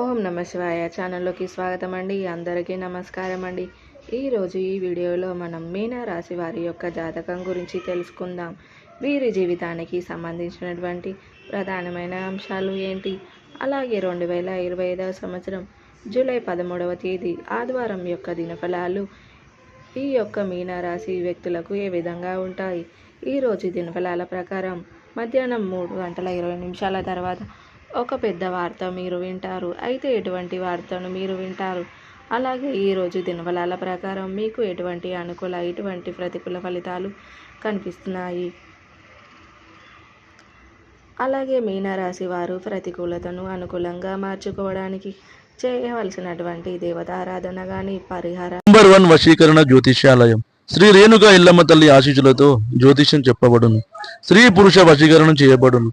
ఓం నమ శివాయ ఛానల్లోకి స్వాగతం అండి అందరికీ నమస్కారం అండి ఈరోజు ఈ వీడియోలో మనం మీనా రాశి వారి యొక్క జాతకం గురించి తెలుసుకుందాం. వీరి జీవితానికి సంబంధించినటువంటి ప్రధానమైన అంశాలు ఏంటి? అలాగే రెండు వేల ఇరవై ఐదవ సంవత్సరం జూలై పదమూడవ తేదీ ఆదివారం యొక్క దినఫలాలు ఈ యొక్క మీనరాశి వ్యక్తులకు ఏ విధంగా ఉంటాయి? ఈరోజు దినఫలాల ప్రకారం మధ్యాహ్నం మూడు గంటల ఇరవై నిమిషాల తర్వాత ఒక పెద్ద వార్త మీరు వింటారు. అయితే ఎటువంటి వార్తను మీరు వింటారు? అలాగే ఈరోజు దినవలాల ప్రకారం మీకు ఎటువంటి అనుకూల ఎటువంటి ప్రతికూల ఫలితాలు కనిపిస్తున్నాయి? అలాగే మీనరాశి వారు ప్రతికూలతను అనుకూలంగా మార్చుకోవడానికి చేయవలసినటువంటి దేవతారాధన కానీ పరిహార నంబర్ వన్ వశీకరణ జ్యోతిష్యాలయం. శ్రీ రేణుక ఇల్లమ్మ తల్లి ఆశీస్సులతో జ్యోతిష్యం చెప్పబడును. స్త్రీ పురుష వశీకరణం చేయబడును.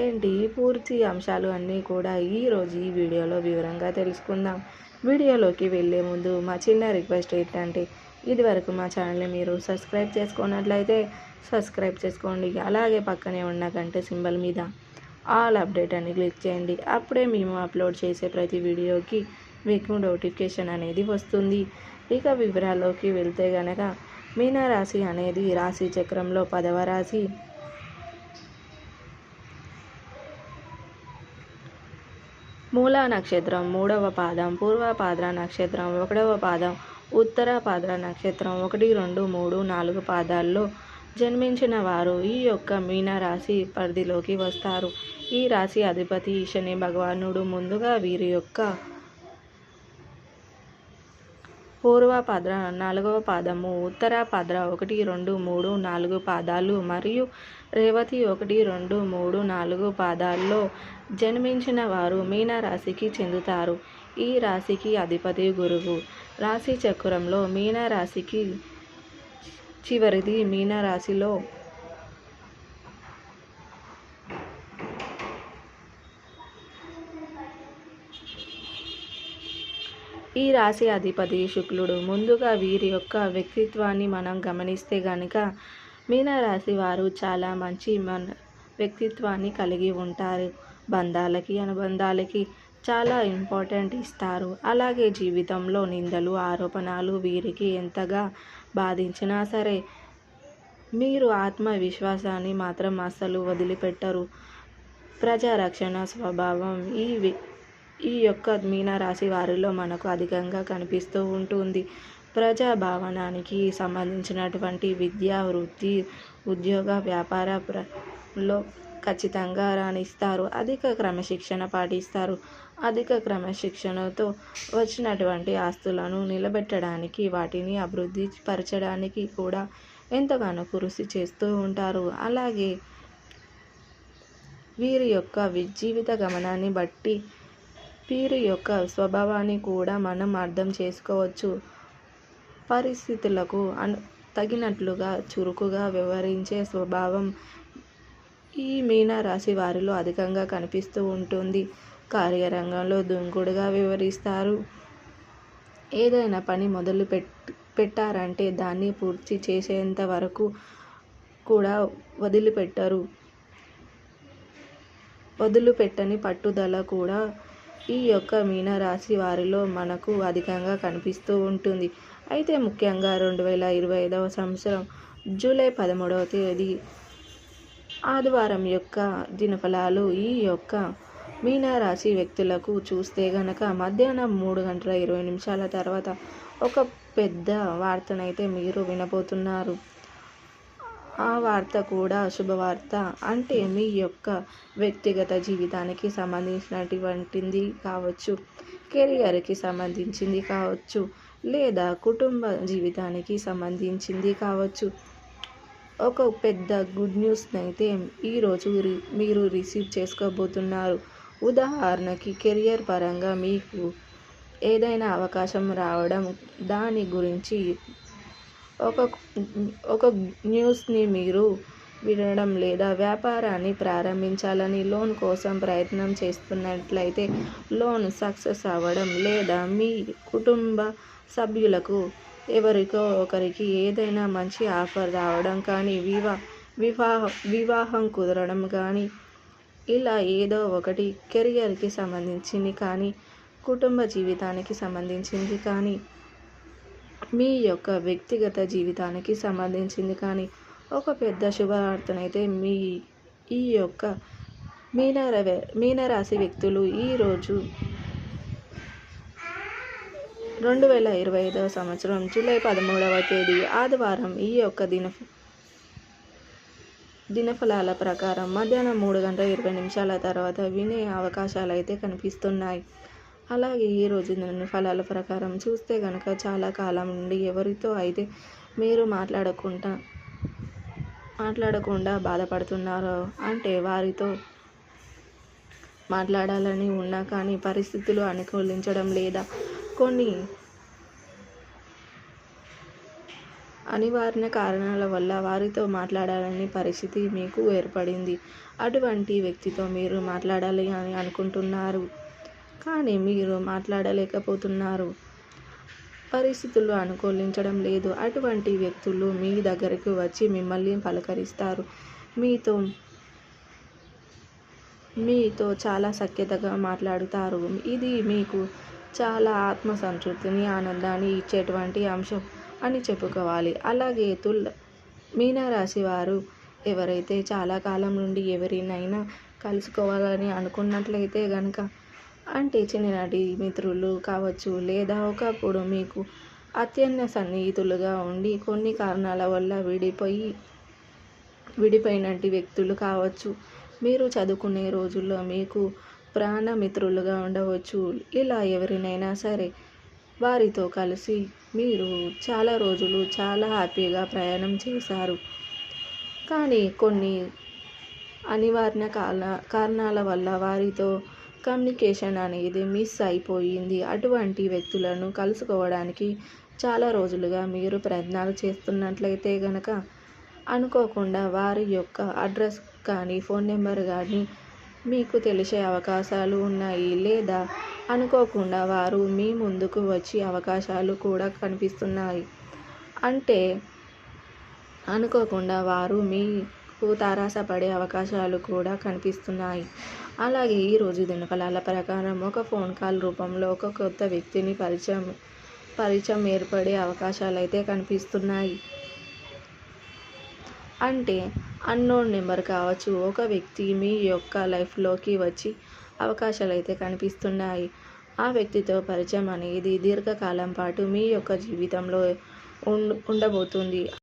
ఏంటి? పూర్తి అంశాలు అన్నీ కూడా ఈరోజు ఈ వీడియోలో వివరంగా తెలుసుకుందాం. వీడియోలోకి వెళ్ళే ముందు మా చిన్న రిక్వెస్ట్ ఏంటంటే ఇదివరకు మా ఛానల్ని మీరు సబ్స్క్రైబ్ చేసుకున్నట్లయితే సబ్స్క్రైబ్ చేసుకోండి. అలాగే పక్కనే ఉన్న గంట సింబల్ మీద ఆల్ అప్డేట్ అని క్లిక్ చేయండి. అప్పుడే మేము అప్లోడ్ చేసే ప్రతి వీడియోకి మీకు నోటిఫికేషన్ అనేది వస్తుంది. ఇక వివరాల్లోకి వెళ్తే గనక మీనరాశి అనేది రాశి చక్రంలో పదవ రాశి. మూలా నక్షత్రం మూడవ పాదం పూర్వపాద్ర నక్షత్రం ఒకటవ పాదం ఉత్తర పాద్ర నక్షత్రం ఒకటి రెండు మూడు నాలుగు పాదాల్లో జన్మించిన వారు ఈ యొక్క మీన రాశి పరిధిలోకి వస్తారు. ఈ రాశి అధిపతి శని భగవానుడు. ముందుగా వీరి యొక్క పూర్వ పాద్ర నాలుగవ పాదము ఉత్తర పాద్ర ఒకటి రెండు మూడు నాలుగు పాదాలు మరియు రేవతి ఒకటి రెండు మూడు నాలుగు పాదాల్లో జన్మించిన వారు మీన రాశికి చెందుతారు. ఈ రాశికి అధిపతి గురువు. రాశి చక్రంలో మీన రాశికి చివరిది మీన రాశిలో ఈ రాశి అధిపతి శుక్లుడు. ముందుగా వీరి యొక్క వ్యక్తిత్వాన్ని మనం గమనిస్తే గనుక మీనరాశి వారు చాలా మంచి మన వ్యక్తిత్వాన్ని కలిగి ఉంటారు. బంధాలకి అనుబంధాలకి చాలా ఇంపార్టెంట్ ఇస్తారు. అలాగే జీవితంలో నిందలు ఆరోపణలు వీరికి ఎంతగా బాధించినా సరే మీరు ఆత్మవిశ్వాసాన్ని మాత్రం అస్సలు వదిలిపెట్టరు. ప్రజారక్షణ స్వభావం ఈ ఈ యొక్క మీనరాశి వారిలో మనకు అధికంగా కనిపిస్తూ ఉంటుంది. ప్రజా భావనానికి సంబంధించినటువంటి విద్య వృత్తి ఉద్యోగ వ్యాపార లో ఖచ్చితంగా రాణిస్తారు. అధిక క్రమశిక్షణ పాటిస్తారు. అధిక క్రమశిక్షణతో వచ్చినటువంటి ఆస్తులను నిలబెట్టడానికి వాటిని అభివృద్ధి పరచడానికి కూడా ఎంతగానో కృషి చేస్తూ ఉంటారు. అలాగే వీరి యొక్క వి- జీవిత గమనాన్ని బట్టి వీరి యొక్క స్వభావాన్ని కూడా మనం అర్థం చేసుకోవచ్చు. పరిస్థితులకు అను తగినట్లుగా చురుకుగా వ్యవహరించే స్వభావం ఈ మీనరాశి వారిలో అధికంగా కనిపిస్తూ ఉంటుంది. కార్యరంగంలో దుంకుడుగా వివరిస్తారు ఏదైనా పని మొదలు పెట్ పెట్టారంటే దాన్ని పూర్తి చేసేంత వరకు కూడా వదిలిపెట్టరు. వదిలిపెట్టని పట్టుదల కూడా ఈ యొక్క మీనరాశి వారిలో మనకు అధికంగా కనిపిస్తూ ఉంటుంది. అయితే ముఖ్యంగా రెండు వేల ఇరవై ఐదవ సంవత్సరం జూలై పదమూడవ తేదీ ఆదివారం యొక్క దినఫలాలు ఈ యొక్క మీనరాశి వ్యక్తులకు చూస్తే గనక మధ్యాహ్నం మూడు గంటల ఇరవై నిమిషాల తర్వాత ఒక పెద్ద వార్తనైతే మీరు వినబోతున్నారు. ఆ వార్త కూడా శుభవార్త అంటే మీ యొక్క వ్యక్తిగత జీవితానికి సంబంధించినటువంటిది కావచ్చు కెరియర్కి సంబంధించింది కావచ్చు లేదా కుటుంబ జీవితానికి సంబంధించింది కావచ్చు. ఒక పెద్ద గుడ్ న్యూస్ని అయితే ఈరోజు రి- మీరు రిసీవ్ చేసుకోబోతున్నారు. ఉదాహరణకి కెరియర్ పరంగా మీకు ఏదైనా అవకాశం రావడం దాని గురించి ఒక ఒక న్యూస్ని మీరు వినడం లేదా వ్యాపారాన్ని ప్రారంభించాలని లోన్ కోసం ప్రయత్నం చేస్తున్నట్లయితే లోన్ సక్సెస్ అవ్వడం లేదా మీ కుటుంబ సభ్యులకు ఎవరికో ఒకరికి ఏదైనా మంచి ఆఫర్ రావడం కానీ వివా వివాహ వివాహం కుదరడం కానీ ఇలా ఏదో ఒకటి కెరియర్కి సంబంధించింది కానీ కుటుంబ జీవితానికి సంబంధించింది కానీ మీ యొక్క వ్యక్తిగత జీవితానికి సంబంధించింది కానీ ఒక పెద్ద శుభవార్తనైతే మీ ఈ యొక్క మీనర మీనరాశి వ్యక్తులు ఈరోజు రెండు వేల ఇరవై ఐదవ సంవత్సరం జూలై పదమూడవ తేదీ ఆదివారం ఈ యొక్క దిన దినఫలాల ప్రకారం మధ్యాహ్నం మూడు గంటల ఇరవై నిమిషాల తర్వాత వినే అవకాశాలు అయితే కనిపిస్తున్నాయి. అలాగే ఈ రోజు నన్ను ఫలాల ప్రకారం చూస్తే కనుక చాలా కాలం నుండి ఎవరితో అయితే మీరు మాట్లాడకుండా మాట్లాడకుండా బాధపడుతున్నారో అంటే వారితో మాట్లాడాలని ఉన్నా కానీ పరిస్థితులు అనుకూలించడం లేదా కొన్ని అనివార్య కారణాల వల్ల వారితో మాట్లాడాలని పరిస్థితి మీకు ఏర్పడింది. అటువంటి వ్యక్తితో మీరు మాట్లాడాలి అని అనుకుంటున్నారు. కానీ మీరు మాట్లాడలేకపోతున్నారు. పరిస్థితులు అనుకూలించడం లేదు. అటువంటి వ్యక్తులు మీ దగ్గరకు వచ్చి మిమ్మల్ని పలకరిస్తారు. మీతో మీతో చాలా సఖ్యతగా మాట్లాడుతారు. ఇది మీకు చాలా ఆత్మసంతృప్తిని ఆనందాన్ని ఇచ్చేటువంటి అంశం అని చెప్పుకోవాలి. అలాగే తుల్ మీనరాశి వారు ఎవరైతే చాలా కాలం నుండి ఎవరినైనా కలుసుకోవాలని అనుకున్నట్లయితే కనుక అంటే చిన్ననాటి మిత్రులు కావచ్చు లేదా ఒకప్పుడు మీకు అత్యంత సన్నిహితులుగా ఉండి కొన్ని కారణాల వల్ల విడిపోయి విడిపోయినట్టి వ్యక్తులు కావచ్చు. మీరు చదువుకునే రోజుల్లో మీకు ప్రాణమిత్రులుగా ఉండవచ్చు. ఇలా ఎవరినైనా సరే వారితో కలిసి మీరు చాలా రోజులు చాలా హ్యాపీగా ప్రయాణం చేశారు. కానీ కొన్ని అనివార్య కాల కారణాల వల్ల వారితో కమ్యూనికేషన్ అనేది మిస్ అయిపోయింది. అటువంటి వ్యక్తులను కలుసుకోవడానికి చాలా రోజులుగా మీరు ప్రయత్నాలు చేస్తున్నట్లయితే కనుక అనుకోకుండా వారి యొక్క అడ్రస్ కానీ ఫోన్ నెంబర్ కానీ మీకు తెలిసే అవకాశాలు ఉన్నాయి. లేదా అనుకోకుండా వారు మీ ముందుకు వచ్చే అవకాశాలు కూడా కనిపిస్తున్నాయి. అంటే అనుకోకుండా వారు మీ తారాసపడే అవకాశాలు కూడా కనిపిస్తున్నాయి. అలాగే ఈరోజు దినఫలాల ప్రకారం ఒక ఫోన్ కాల్ రూపంలో ఒక కొత్త వ్యక్తిని పరిచయం పరిచయం ఏర్పడే అవకాశాలు అయితే కనిపిస్తున్నాయి. అంటే అన్నోన్ నెంబర్ కావచ్చు ఒక వ్యక్తి మీ యొక్క లైఫ్లోకి వచ్చి అవకాశాలు అయితే కనిపిస్తున్నాయి. ఆ వ్యక్తితో పరిచయం అనేది దీర్ఘకాలం పాటు మీ యొక్క జీవితంలో ఉండబోతుంది.